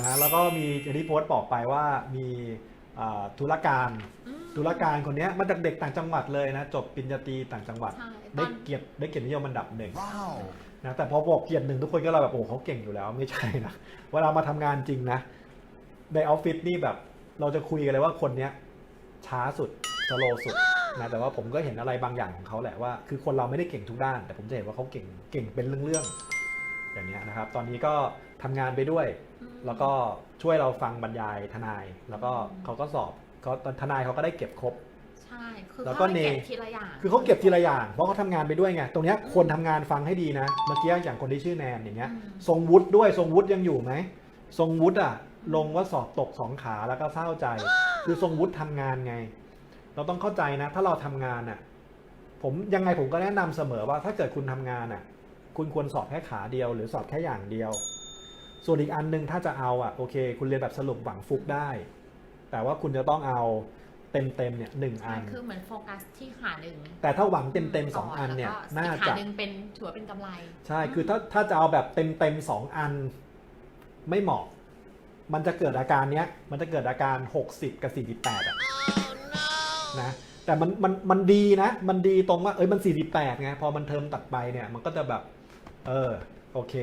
นะแล้วก็มีอย่างที่โพสต์บอกไปว่ามีอ่าธุรการอืม ธุรการคนเนี้ยมาจากเด็กต่างจังหวัดเลยนะจบปริญญาตรีต่างจังหวัด ใช่ตได้อนเกียรติได้เกียรตินิยมอันดับหนึ่ง Wow. นะแต่พอบอกเกียรติหนึ่งทุกคนก็เราแบบโอ้เขาเก่งอยู่แล้วไม่ใช่นะ เวลามาทำงานจริงนะ ในออฟฟิศนี่แบบเราจะคุยกันเลยว่าคนเนี้ยช้าสุดสโลสุดนะแต่ว่าผมก็เห็นอะไรบางอย่างของเขาแหละว่า คือคนเราไม่ได้เก่งทุกด้าน แต่ผมจะเห็นว่าเขาเก่งเก่งเป็นเรื่อง ครับ ตอนนี้ก็ทำงานไปด้วยอืมแล้วก็ช่วยเราฟังบรรยายทนาย แล้วก็เขาก็สอบเขาตอนทนายเขาก็ได้เก็บครบ ใช่ คือแล้วก็เขาให้เก็บเนทีละอย่างคือเขาเก็บทีละอย่าง เพราะเขาทำงานไปด้วยไง ตรงเนี้ยคนทำงานฟังให้ดีนะ เมื่อกี้อย่างคนที่ชื่อแนนอย่างเงี้ย อืมทรงวุฒิด้วย ทรงวุฒิยังอยู่ไหม ทรงวุฒิอะ ลงว่าสอบตกสองขาแล้วก็เศร้าใจ คือทรงวุฒิทำงานไง เราต้องเข้าใจนะ ถ้าเราทำงานอะ ผมยังไงผมก็แนะนำเสมอว่าถ้าเกิดคุณทำงานอะ คุณควรสอบแค่ขาเดียว หรือสอบแค่อย่างเดียว ส่วนอีกอันหนึงถ้าจะเอาอะโอเค คุณเรียนแบบสรุปหวังฟุกได้ แต่ว่าคุณจะต้องเอาเต็มเต็มๆเนี่ยหนึ่งใช่อันคือเหมือนโฟกัสที่ขาหนึ่งแต่ถ้าหวังเต็มเต็มๆสองอันเนี่ยแล้วก็น่าอีกขาจะหนึ่งเป็นถือว่าเป็นกำไรใช่คือถ้าถ้าจะเอาแบบเต็มเต็มๆสองอันไม่เหมาะ มันจะเกิดอาการเนี้ยมันจะเกิดอาการ 60 กับ 48อะนะแต่มันมันมันดีนะ มันดีตรงว่าเอ้ยมัน 48ไงพอมันเทอมตัดไปเนี่ยมันก็จะแบบ เออโอเค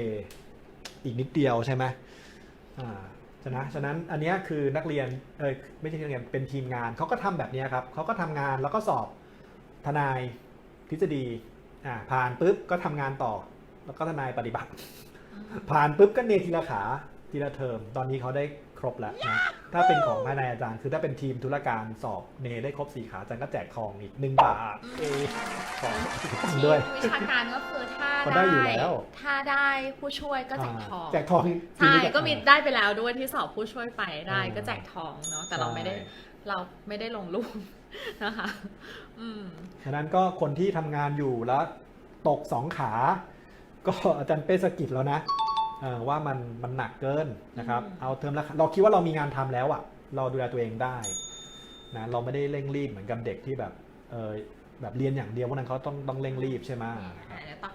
อีกนิดเดียวใช่ไหมอ่าฉะนั้นฉะนั้นอันเนี้ยคือนักเรียนเอยไม่ใช่นักเรียนเป็นทีมงานเขาก็ทำแบบเนี้ยครับเขาก็ทำงานแล้วก็สอบทนายทฤษฎีอ่าผ่านปุ๊บก็ทำงานต่อ แล้วก็ทนายปฏิบัติ ผ่านปุ๊บก็เนทีละขาทีละเทอมตอนนี้เขาได้ค รบแล้วนะถ้าเป็นของภายในอาจารย์ คือถ้าเป็นทีมธุรการสอบเนได้ครบสี่ขาอาจารย์ก็แจกทองอีกหนึ่งบาทเอของตังค์ด้วยวิชาการก็คือถ้าก็ได้อยู่แล้ว ถ้าได้ผู้ช่วยก็แจกทองาแจกทองใช่ทีนี้ก็มีได้ไปแล้วด้วยที่สอบผู้ช่วยไปได้อ่าก็แจกทองเนาะแต่เราไม่ได้ใช่เราไม่ได้ลงรูปนะคะ อืม ฉะนั้นก็คนที่ทำงานอยู่แล้ว ตกสองขา ก็อาจารย์เป้สกิดแล้วนะ เออว่ามันมันหนักเกินนะครับ อืม เอาเทอมละเราคิดว่าเรามีงานทำแล้วอะเราดูแลตัวเองได้นะเราไม่ได้เร่งรีบเหมือนกับเด็กที่แบบเออแบบเรียนอย่างเดียวเพราะนั้นเขาต้องต้องเร่งรีบใช่ไหมเดี๋ยวตอบคอมเมนต์